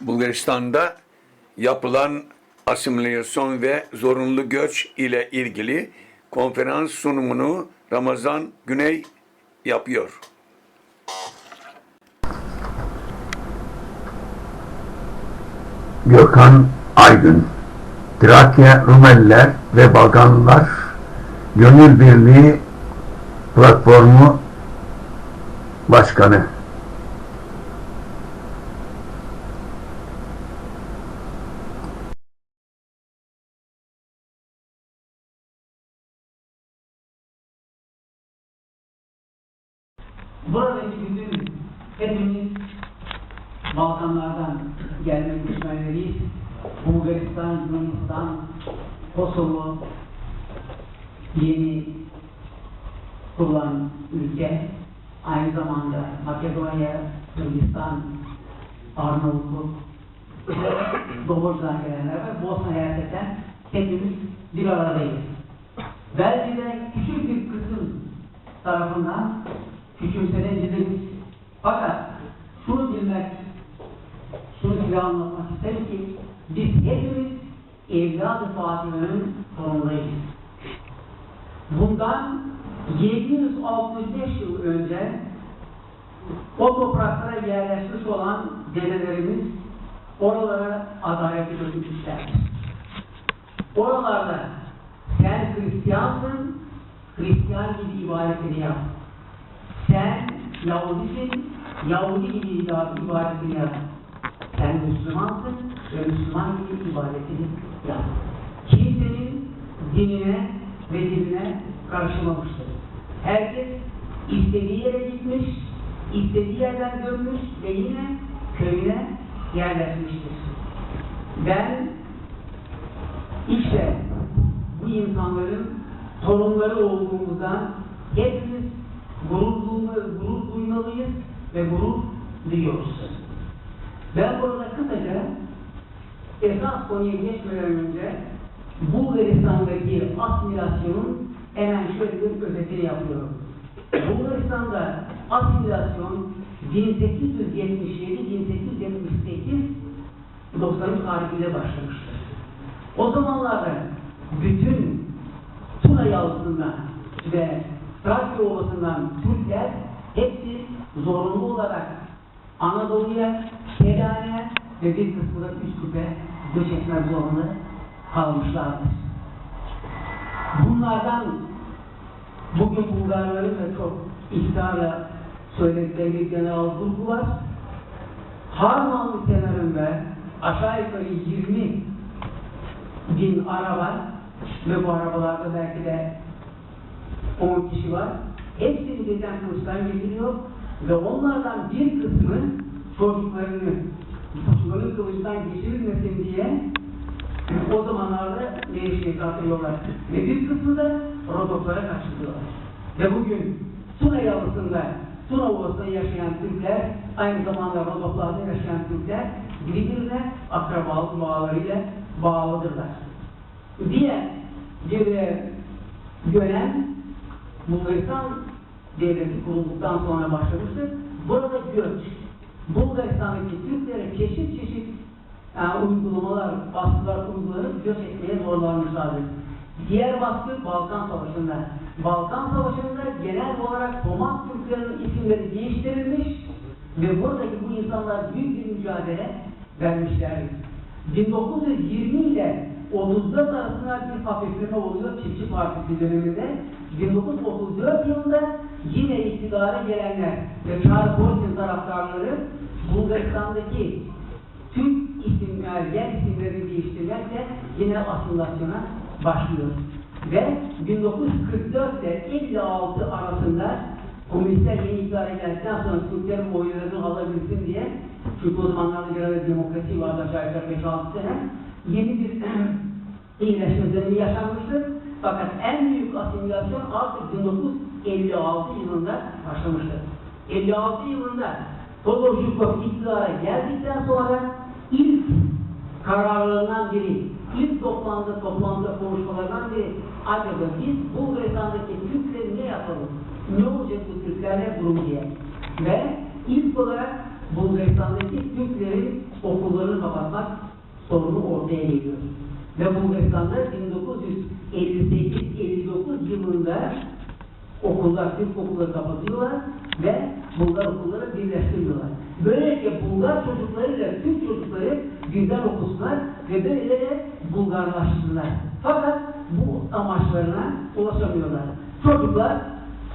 Bulgaristan'da yapılan asimilasyon ve zorunlu göç ile ilgili konferans sunumunu Ramazan Güney yapıyor. Gökhan Aydın, Trakya Rumeliler ve Balkanlılar Gönül Birliği Platformu Başkanı. Buradaki bizim hepimiz Balkanlardan gelme göçmenleriyiz. Bulgaristan, Yunanistan, Kosovo, yeni kurulan ülke, aynı zamanda Makedonya, Sırbistan, Arnavutluk, Doğu'dan gelenler ve Bosna Hersek'ten hepimiz bir aradayız. Belki de küçük bir kısım tarafından küçümseneceğiz. Fakat şunu bilmek, şunu size anlatmak isterim ki biz hepimiz evladı Fatiha'nın torunlarıyız. Bundan 765 yıl önce o topraklara yerleşmiş olan dedelerimiz oralara adaleti götürmüşlerdir. Oralarda sen Hristiyansın, Hristiyan gibi ibadetini yap. Sen Yahudisin, Yahudi gibi ibadetini yap. Sen Müslümansın ve Müslüman gibi ibadetini yap. Kimsenin dinine ve dinine karışmamıştır. Herkes istediği yere gitmiş, istediği yerden dönmüş ve yine köyüne yerleşmiştir. Ben işte bu insanların torunları olduğumuzdan hepimiz gurur, gurur duymalıyız ve gurur duyuyoruz. Ben burada kısaca esas konuya geçmeden önce Bulgaristan'daki asimilasyonun hemen şöyle bir özetini yapıyorum. Bulgaristan'da asimilasyon 1877-1878 93 tarihinde başlamıştır. O zamanlarda bütün Tuna Yalısı'ndan ve Trakya Ovası'ndan Türkler hepsi zorunlu olarak Anadolu'ya, Selanik'e ve bir kısmı da Üsküp'e göç etmek zorunda kalmışlardır. Bunlardan bugün Bulgarların da çok iktidarla söyledikleri bir genel grubu var. Harmanlı kenarında aşağı yukarı 20 bin araba ve bu arabalarda belki de 10 kişi var. Hepsini birden kılıçtan getiriyor ve onlardan bir kısmı çocuklarını çocukların kılıçtan geçirilmesin diye o zamanlarda Nevşehir'e atıyorlar. Ve bir kısmı da Rodoslara kaçırıyorlar. Ve bugün Tuna yalısında, Tuna Ovası'nda yaşayan Türkler, aynı zamanda Rodoslarda yaşayan Türkler birbirine akrabalık bağlarıyla bağlıdırlar. Diğer bir dönem Bulgaristan devleti kurulduktan sonra başlamıştır. Burada göç, Bulgaristan'daki Türklere çeşit çeşit yani uygulamalar, baskılar uygulanıp göç etmeye zorlanmışlardır. Diğer baskı Balkan Savaşı'nda. Balkan Savaşı'nda genel olarak Roman Türklerin isimleri değiştirilmiş ve buradaki bu insanlar büyük bir mücadele vermişlerdir. 1920 ile 34 arasında bir hafifleme oluyor Çiftçi Partisi döneminde. 1934 yılında yine iktidara gelenler ve Charles taraftarları Bulgaristan'daki Türk isim, yani yer isimlerini değiştirmekle yine asimilasyona başlıyor. Ve 1944 ile 56 arasında komünistler yeni iktidara geldikten sonra Türklerin oylarını alabilsin diye çünkü o zamanlarda ara demokrasi vardı aşağı yukarı 5-6 sene yeni bir iyileşme dönemi yaşanmıştır. Fakat en büyük asimilasyon artık 1956 yılında başlamıştır. 56 yılında Todor Zhukov iktidara geldikten sonra ilk kararlarından biri, ilk toplantı, toplantı konuşmalarından biri acaba biz Bulgaristan'daki Türkleri ne yapalım? Ne olacak bu Türklerle durum diye. Ve ilk olarak Bulgaristan'daki Türk Türklerin okullarını kapatmak sorunu ortaya geliyor. Ve Bulgaristan'da 1958-59 yılında okullar, Türk okulları kapatıyorlar ve Bulgar okulları birleştiriyorlar. Böylece Bulgar çocuklarıyla Türk çocukları birden okusunlar ve böyle de Bulgarlaştılar. Fakat bu amaçlarına ulaşamıyorlar. Çocuklar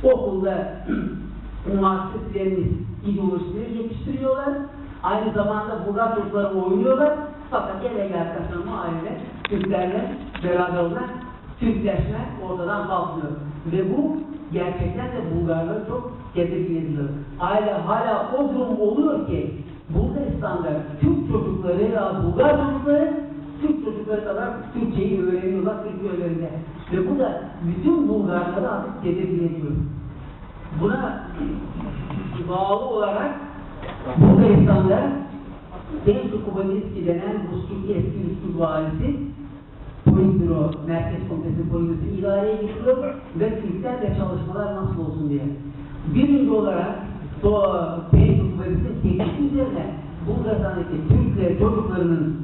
okulda Marksistlerimiz ideolojisini yetiştiriyorlar. Aynı zamanda Bulgar çocukları oynuyorlar. Fakat eve geldikten sonra aile Türklerle beraber olmak, Türkleşme ortadan kalkıyor. Ve bu gerçekten de Bulgarları çok tedirgin ediyor. Hala, hala o durum oluyor ki Bulgaristan'da Türk çocuklarıyla Bulgar çocukları Türk çocukları kadar Türkçeyi öğreniyorlar Türk köylerinde. Ve bu da bütün Bulgarları artık tedirgin ediyor. Buna bağlı olarak Bulgaristan'da Denizli Kubanitski denen Rusçuk eski Rusçuk valisi Politbüro, Merkez Komitesi Politbüro'su idareye getiriyor ve Türklerle çalışmalar nasıl olsun diye. Birinci olarak Denizli Kubanitesi teklifi üzerine Bulgaristan'daki Türkler çocuklarının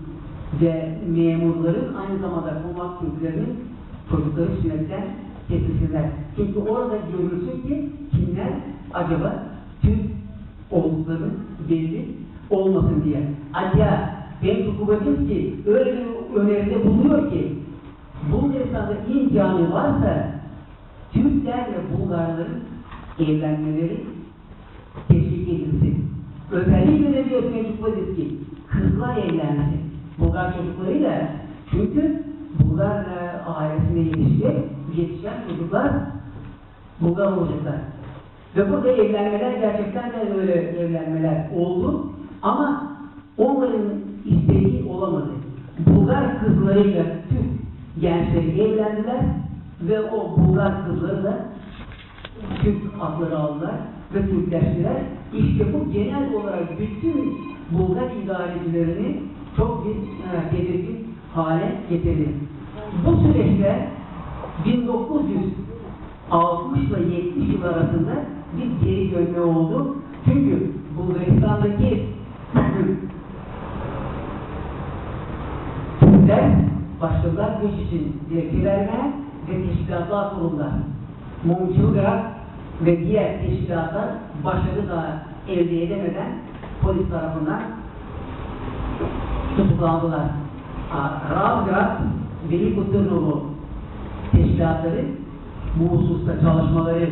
ve memurların aynı zamanda Pomak Türklerinin çocukları sünnetten kesilsinler. Çünkü orada görülsün ki kimler acaba Türk oldukları belli olmasın diye. Hatta ben Tukubacım ki öyle bir öneride bulunuyor ki Bulgaristan'da imkanı varsa Türkler ve Bulgarların evlenmeleri teşvik edilsin. Özellikle de diyor Meclis Valiz ki kızlar evlensin. Bulgar çocuklarıyla çünkü Bulgar e, ailesine yetişecek, yetişen çocuklar Bulgar olacaklar. Ve burada evlenmeler gerçekten de öyle evlenmeler oldu. Ama onların isteği olamadı. Bulgar kızlarıyla Türk gençleri evlendiler ve o Bulgar kızları da Türk adları aldılar ve Türkleştiler. İşte bu genel olarak bütün Bulgar idarecilerini çok bir e, belirgin hale getirdi. Bu süreçte 1960 ile 70 yıl arasında bir geri dönme oldu. Çünkü Bulgaristan'daki Türkler için dilekçe vermeye ve teşkilatlar kuruldular. Mumçulgar ve diğer teşkilatlar başarı da elde edemeden polis tarafından tutuklandılar. Ravgrad, Veliko Tırnovu teşkilatları bu hususta çalışmaları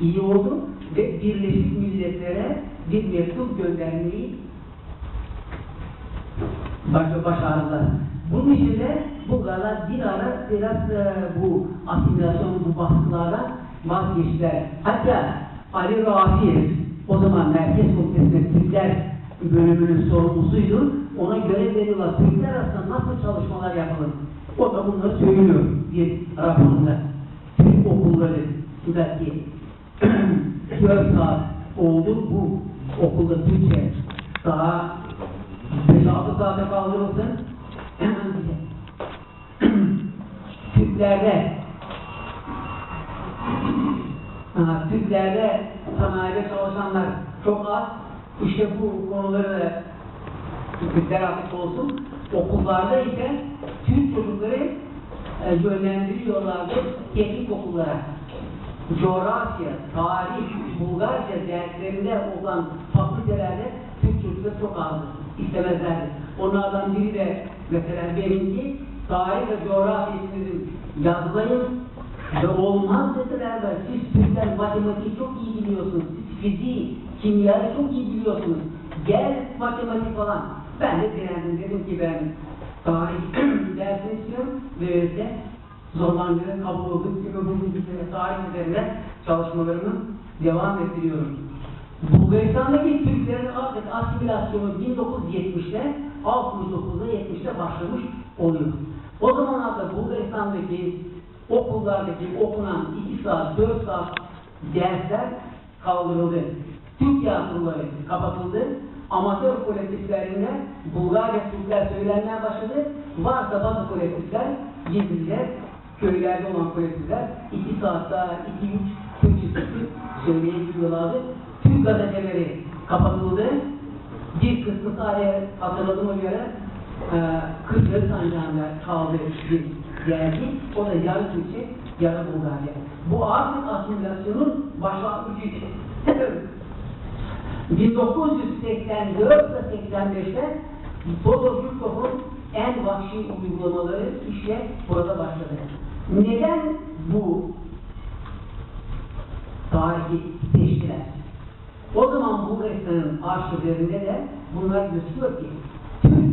iyi oldu ve Birleşmiş Milletler'e bir mektup göndermeyi baş- başardılar. Bunun için de Bulgarlar bir ara biraz e, bu asimilasyon, bu baskılardan vazgeçtiler. Hatta Ali Rafi, o zaman Merkez Komitesi'nde Türkler bölümünün sorumlusuydu. Ona görev veriyorlar. Türkler arasında nasıl çalışmalar yapılır? O da bunları söylüyor bir raporunda. Türk okulları buradaki 4 saat oldu bu okulda Türkçe daha 5-6 saate kaldırılsın hemen bize Türklerde ha, Türklerde sanayide çalışanlar çok az işte bu konuları da Türkler artık olsun okullarda ise Türk çocukları e, yönlendiriyorlardı teknik okullara coğrafya, tarih, Bulgarca derslerinde olan fakültelerde Türk çocukları çok azdı. istemezlerdi. Onlardan biri de mesela benimki tarih ve coğrafya isimleri yazmayın ve olmaz dediler de siz Türkler matematiği çok iyi biliyorsunuz. Siz fiziği, kimyayı çok iyi biliyorsunuz. Gel matematik falan. Ben de direndim dedim ki ben tarih dersini istiyorum ve öyle zorlandığım kabul olduk. Bugün bir sene tarih üzerine çalışmalarımı devam ettiriyorum. Bulgaristan'daki Türklerin artık asimilasyonu 1970'te, 69'da 70'te başlamış oluyor. O zamanlarda Bulgaristan'daki okullardaki okunan 2 saat, 4 saat dersler kaldırıldı. Türk tiyatroları kapatıldı. Amatör kolektiflerinde Bulgarca Türkler söylenmeye başladı. Varsa bazı kolektifler gizlice köylerde olan kolektifler 2 saat daha 2-3 Türkçe sesi söyleyebiliyorlardı. Türk gazeteleri kapatıldı Bir kısmı sadece hatırladığıma göre e, Kırkları Sancağı'nda kaldı bir yerdi. O da yarı Türkçe, yarı Bulgarca. Bu artık asimilasyonun başlangıcıydı. 1984 ve 85'te Bodo Juktov'un en vahşi uygulamaları işte burada başladı. Neden bu tarihi seçtiler? O zaman Bulgaristan'ın arşivlerinde de bunlar gösteriyor ki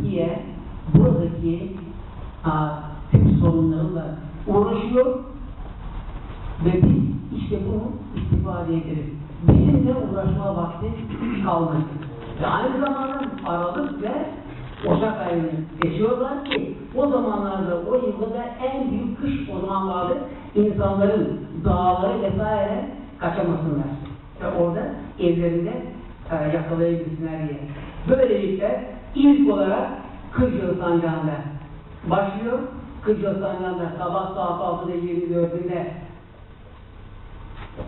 Türkiye buradaki a, tüm sorunlarıyla uğraşıyor ve biz işte bunu istifade ederiz. Bizimle uğraşma vakti kalmadı. Ve aynı zamanda Aralık ve Ocak ayını seçiyorlar ki o zamanlarda o yılda da en büyük kış o zaman vardı. İnsanların dağları vesaire kaçamasınlar. Ve orada evlerinde e, yakalayabilsinler diye. Böylelikle ilk olarak Kırcalı Sancağı'nda başlıyor. Kırcalı Sancağı'nda sabah saat 6'da 24'ünde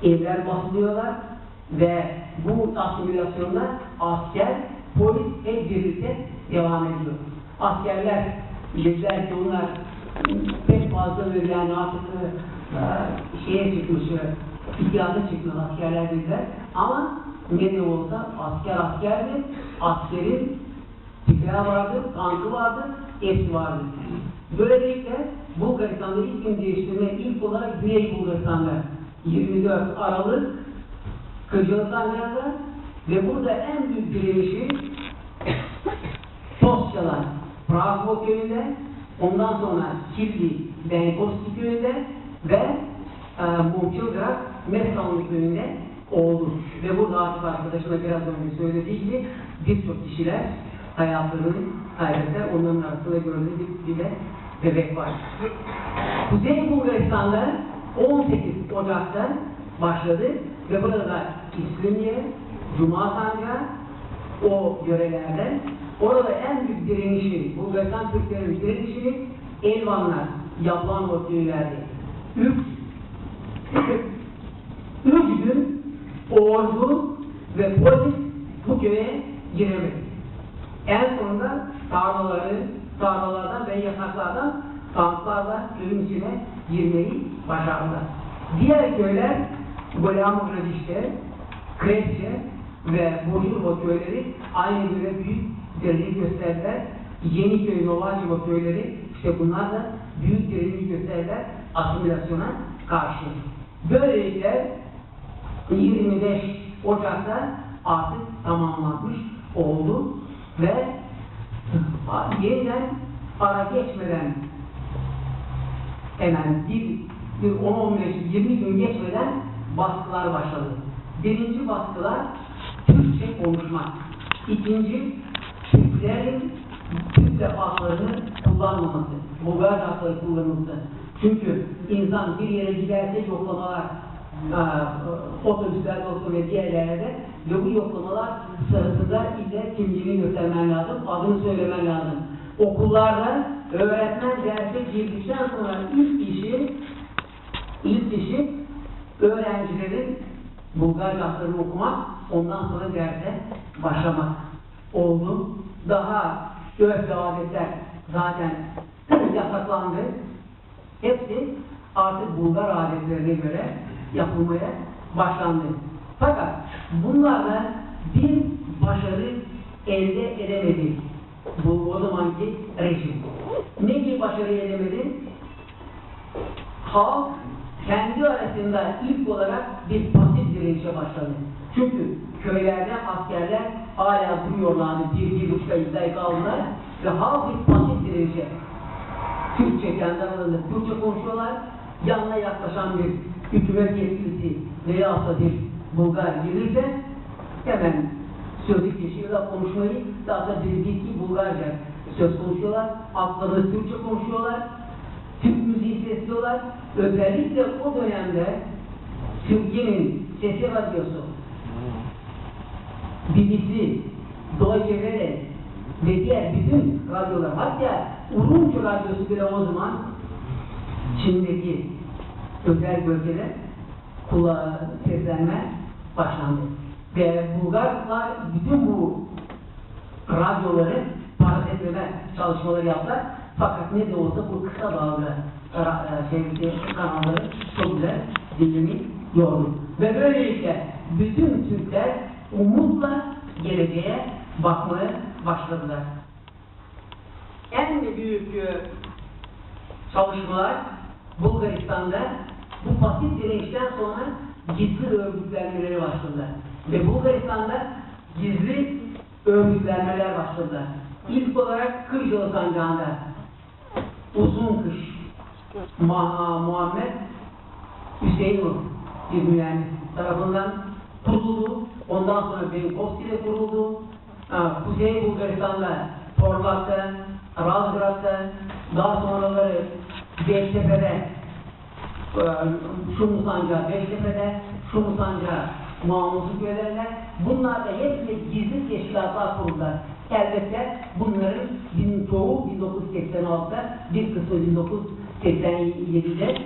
evler basılıyorlar ve bu asimilasyonda asker, polis hep birlikte devam ediyor. Askerler dediler ki onlar pek fazla verilen artık e, şeye çıkmış, e, ihtiyata çıkmış askerler dediler. Ama ne de olsa asker askerdi, askerin silahı vardı, tankı vardı, hepsi vardı. Böylelikle Bulgaristan'da gün değiştirme ilk olarak Güney Bulgaristan'da 24 Aralık Sancağı'nda ve burada en büyük direnişi Tosyalar Pragvo köyünde ondan sonra Kirli Benkovski köyünde ve e, Mumçıldırak Meskanlı köyünde oldu. Ve burada artık arkadaşıma biraz önce söylediği gibi birçok kişiler hayatlarını kaybettiler. Onların arasında bir de bebek var. Kuzey Bulgaristan'da 18 Ocak'ta başladı ve burada da İskrimye, Cuma Sancağı o yörelerde orada en büyük direnişi, Bulgaristan Türklerin direnişini Elvanlar yapılan o köylerde. Üç, üç gün ordu ve polis bu köye giremedi. En sonunda tarlaları, tarlalardan ve yataklardan tanklarla köyün içine girmeyi başardılar. Diğer köyler Golamurradiş'te, Kresçe ve Bojurvo köyleri aynı göre büyük direniş gösterdiler. Yeniköy, Novacivo köyleri işte bunlar da büyük direniş gösterdiler asimilasyona karşı. Böylelikle 25 Ocak'ta artık tamamlanmış oldu ve yeniden ara geçmeden hemen bir, bir 10-15-20 gün geçmeden baskılar başladı. Birinci baskılar Türkçe konuşmak. İkinci Türklerin Türkçe haklarını kullanmaması. Bulgar hakları kullanılması. Çünkü insan bir yere giderse yoklamalar e, otobüsler olsun ve diğerlerde ve bu yoklamalar sırasında ille kimliğini göstermen lazım, adını söylemen lazım. Okullarda öğretmen derse girdikten sonra ilk işi ilk işi öğrencilerin Bulgar haklarını okumak, ondan sonra derse başlamak oldu. Daha örf ve adetler zaten yasaklandı. Hepsi artık Bulgar adetlerine göre yapılmaya başlandı. Fakat bunlarla bir başarı elde edemedi bu o zamanki rejim. Ne bir başarı edemedi? Halk kendi arasında ilk olarak bir pasif direnişe başladı. Çünkü köylerde askerler hala duruyorlardı. Bir, bir buçuk ay, iki ay kaldılar. Ve halk bir pasif direnişe Türkçe kendi aralarında Türkçe konuşuyorlar. Yanına yaklaşan bir hükümet yetkilisi veya da bir Bulgar gelirse hemen sözlük geçiyorlar konuşmayı. Daha da bildiği Bulgarca söz konuşuyorlar. Akları Türkçe konuşuyorlar. Türk müziği sesliyorlar. Özellikle o dönemde Türkiye'nin sesi radyosu, BBC, Deutsche Welle ve diğer bütün radyolar, hatta Urumçu radyosu bile o zaman Çin'deki özel kulağa seslenme başlandı. Ve Bulgarlar bütün bu radyoları parasetleme çalışmaları yaptılar. Fakat ne de olsa bu kısa ra- e, şey, kanalları çok güzel dinlemeyi yordu. Ve böylelikle bütün Türkler umutla geleceğe bakmaya başladılar. En büyük e, çalışmalar Bulgaristan'da bu pasif direnişten sonra gizli örgütlenmeleri başladı. Ve Bulgaristan'da gizli örgütlenmeler başladı. İlk olarak Kırcalı Sancağı'nda uzun kış Ma- Muhammed Hüseyinov bir mühendis tarafından kuruldu. Ondan sonra Benkovski'de kuruldu. Ha, Kuzey Bulgaristan'da Torlak'ta, Razgrad'da, daha sonraları Beştepe'de, e, Şumu Sancağı Beştepe'de, Şumu Sancağı Mahmutlu köylerine bunlar da hepsi gizli teşkilatlar kurdular. Elbette bunların bin çoğu 1986'da bir kısmı 1987'de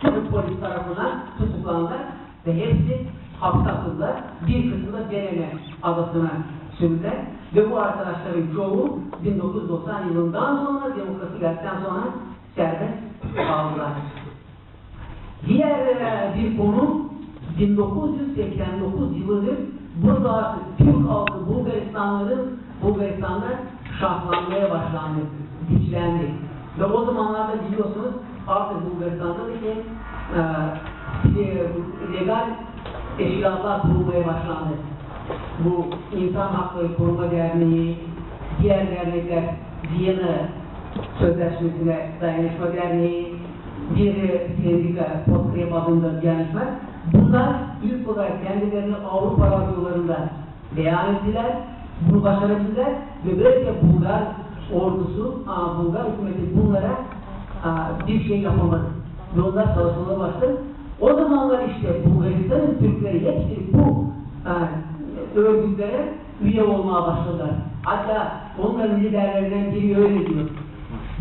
Türk polis tarafından tutuklandılar ve hepsi hapse atıldılar. Bir kısmı da Deneme adasına sürüldüler. Ve bu arkadaşların çoğu 1990 yılından sonra demokrasi geldikten sonra serbest kaldılar. Diğer bir konu 1989 yılıdır burada artık Türk halkı Bulgaristanlıların Bulgaristan'da şahlanmaya başlandı, güçlendi. Ve o zamanlarda biliyorsunuz artık Bulgaristan'da da ki e, e, legal teşkilatlar kurulmaya başlandı. Bu İnsan Hakları Koruma Derneği, diğer dernekler Viyana Sözleşmesi'ne Dayanışma Derneği, bir sendika Postkrem adında dayanışma. Bunlar ilk olarak kendilerini Avrupa radyolarında beyan ettiler. Bunu başarabildiler ve böylece Bulgar ordusu, aa, Bulgar hükümeti bunlara bir şey yapamadı. Ve onlar çalışmalara başladı. O zamanlar işte Bulgaristan'ın Türkleri hepsi bu aa, örgütlere üye olmaya başladılar. Hatta onların liderlerinden biri öyle diyor.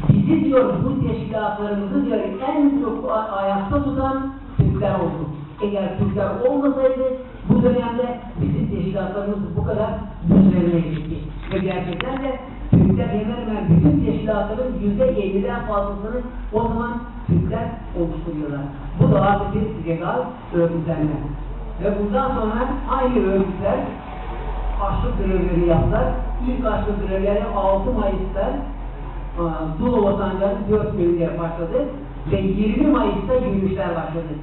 Bizi diyor bu teşkilatlarımızı diyor en çok ayakta tutan Türkler oldu. Eğer Türkler olmasaydı bu dönemde bizim teşkilatlarımız bu kadar düzenine geçti. Ve gerçekten de Türkler hemen hemen bütün teşkilatların yüzde elliden fazlasını o zaman Türkler oluşturuyorlar. Bu da artık bir legal örgütlenme. Ve bundan sonra aynı örgütler açlık grevleri yaptılar. İlk açlık grevleri 6 Mayıs'ta Dulova Sancağı 4 günde başladı ve 20 Mayıs'ta yürüyüşler başladı.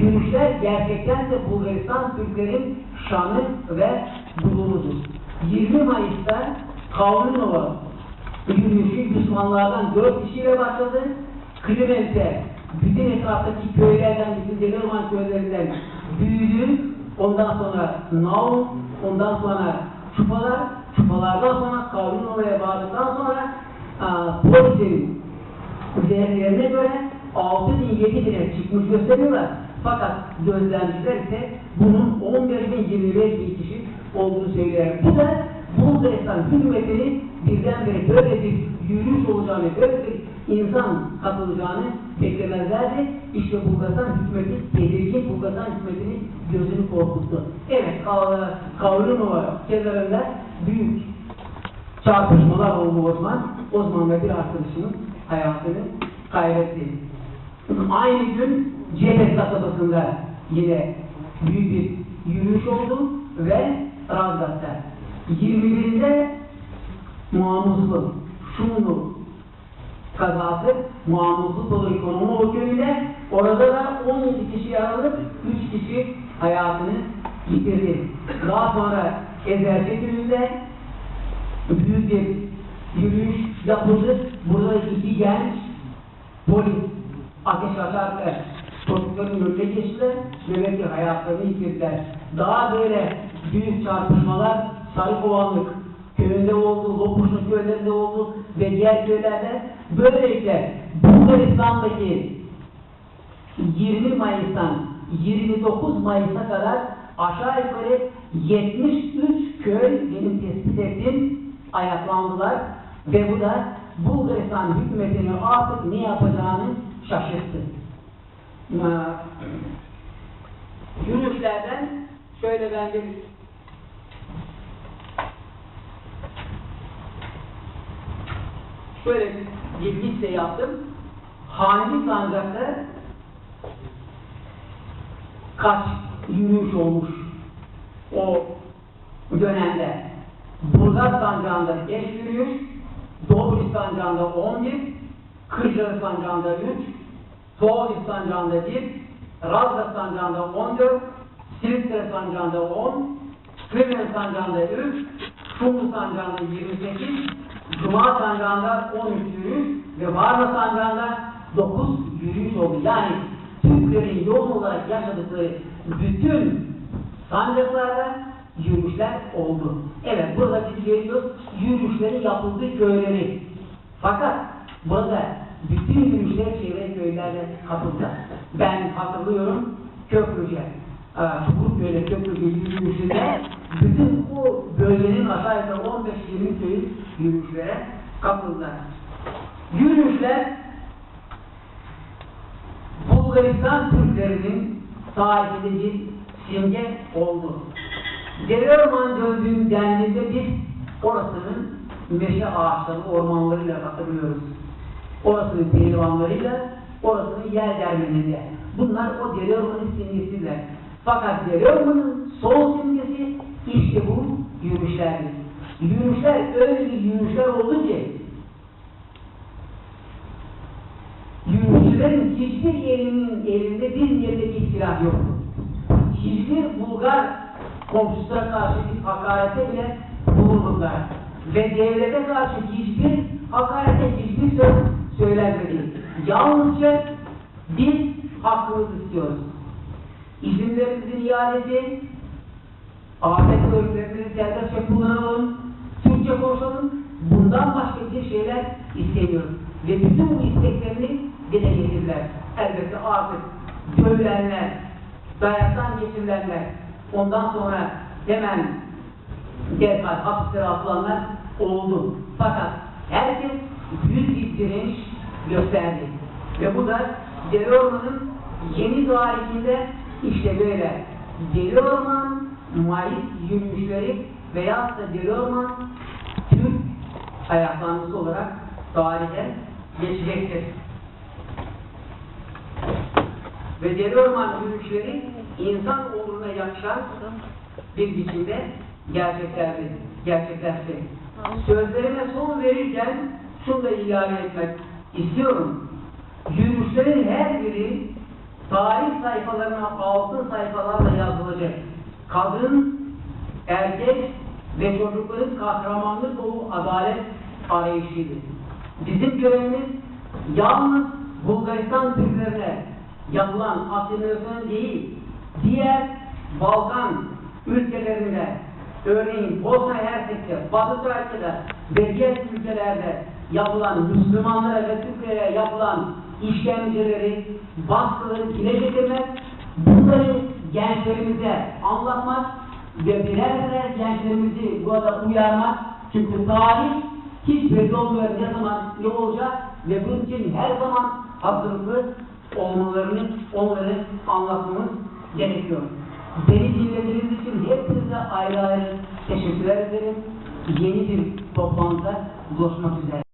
Yürüyüşler gerçekten de Bulgaristan Türklerin şanı ve gururudur. 20 Mayıs'ta Kavrinova yürüyüşü Müslümanlardan 4 kişiyle başladı. Kliment'te bütün etraftaki köylerden, bütün Demirman köylerinden büyüdü. Ondan sonra Naum, ondan sonra Çupalar, Çupalardan sonra Kavrinova'ya bağladıktan sonra Polisin değerlerine göre 6 bin 7 bine çıkmış gösteriyorlar. Fakat gözlemciler ise bunun 15 bin 25 bin kişi olduğunu söylüyor. Bu da Bulgaristan hükümetinin birdenbire böyle bir yürüyüş olacağını, böyle bir insan katılacağını beklemezlerdi. İşte Bulgaristan hükümeti, tedirgin Bulgaristan hükümetinin gözünü korkuttu. Evet, Kavrunova kenarında büyük çarpışmalar oldu o zaman. O zaman da bir arkadaşımın hayatını kaybetti. Aynı gün Cebel kasabasında yine büyük bir yürüyüş oldu ve Razgat'ta. 21'inde Muamuzlu, Şumlu kazası Muamuzlu Dolu Ekonomi köyünde orada da 17 kişi yaralı, 3 kişi hayatını yitirdi. Daha sonra Ezerce köyünde büyük bir yürüyüş yapıldı. Burada iki genç polis ateş açarken çocukların önüne geçtiler ve belki hayatlarını yitirdiler. Daha böyle büyük çarpışmalar Sarıkovanlık köyünde oldu, Lopuşlu köylerinde oldu ve diğer köylerde böylelikle Bulgaristan'daki 20 Mayıs'tan 29 Mayıs'a kadar aşağı yukarı 73 köy benim tespit ettiğim ayaklandılar ve bu da Bulgaristan hükümetini artık ne yapacağını şaşırttı. Ee, Yürüyüşlerden şöyle ben bir şöyle bir liste yaptım. Hangi sancakta kaç yürüyüş olmuş o dönemde. Burgaz sancağında 5 yürüyüş, Doğu sancağında 11, Kırcalı sancağında 3, Soğuz sancağında 1, Razda sancağında 14, Silifke sancağında 10, Kırmen sancağında 3, Şumlu sancağında 28, Cuma sancağında 13 yürüyüş ve Varna sancağında 9 yürüyüş oldu. Yani Türklerin yoğun olarak yaşadıkları bütün sancaklarda yürüyüşler oldu. Evet burada biz görüyoruz yürüyüşlerin yapıldığı köyleri. Fakat burada bütün yürüyüşler çevre köylerde katıldı. Ben hatırlıyorum Köprüce, e, Çukurköy'de Köprüce yürüyüşünde bütün o bölgenin aşağı yukarı 15-20 köyü yürüyüşlere katıldılar. Yürüyüşler Bulgaristan Türklerinin tarihinde bir simge oldu. Dereorman döndüğüm dendiğinde biz orasının meşe ağaçları, ormanlarıyla hatırlıyoruz. Orasının pehlivanlarıyla, orasının yer dermeninde. Bunlar o Dereorman'ın simgesiler. Fakat Dereorman'ın son simgesi işte bu yürüyüşlerdir. Yürüyüşler öyle bir yürüyüşler oldu ki Yürüyüşlerin hiçbir yerinin elinde bir yerdeki silah yok. Hiçbir Bulgar komşusuna karşı bir hakarete bile bulunmadılar. Ve devlete karşı hiçbir hakarete hiçbir söz söylenmedi. Yalnızca biz hakkımızı istiyoruz. İzimlerimizin iadesi, afet bölgelerimizi serbestçe kullanalım, Türkçe konuşalım, bundan başka bir şeyler istemiyoruz. Ve bütün bu isteklerini dile getirdiler. Elbette artık dövülenler, dayaktan geçirilenler, ondan sonra hemen derhal hapislere atılanlar oldu. Fakat herkes büyük bir direnç gösterdi. Ve bu da Deli Orman'ın yeni tarihinde işte böyle Deli Orman Mayıs yürüyüşleri veyahut da Deli Orman Türk ayaklanması olarak tarihe geçecektir. Ve Deli Orman yürüyüşleri insan oluruna yakışan bir biçimde gerçeklerdi, gerçekleşti. Sözlerime son verirken şunu da ilave etmek istiyorum. Yürüyüşlerin her biri tarih sayfalarına altın sayfalarla yazılacak. Kadın, erkek ve çocukların kahramanlık dolu adalet arayışıydı. Bizim görevimiz yalnız Bulgaristan Türklerine yapılan asimilasyon değil, diğer Balkan ülkelerinde, örneğin Bosna Hersek'te, Batı Trakya'da ve diğer ülkelerde yapılan Müslümanlara ve Türklere yapılan işkenceleri, baskıları dile getirmek, bunları gençlerimize anlatmak ve birer birer gençlerimizi burada uyarmak. Çünkü tarih hiç belli olmuyor ne zaman ne olacak ve bunun için her zaman hazırlıklı olmalarını, onları anlatmamız gerekiyor. Beni dinlediğiniz için hepinize ayrı ayrı teşekkür ederim. Yeni bir toplantıda buluşmak üzere.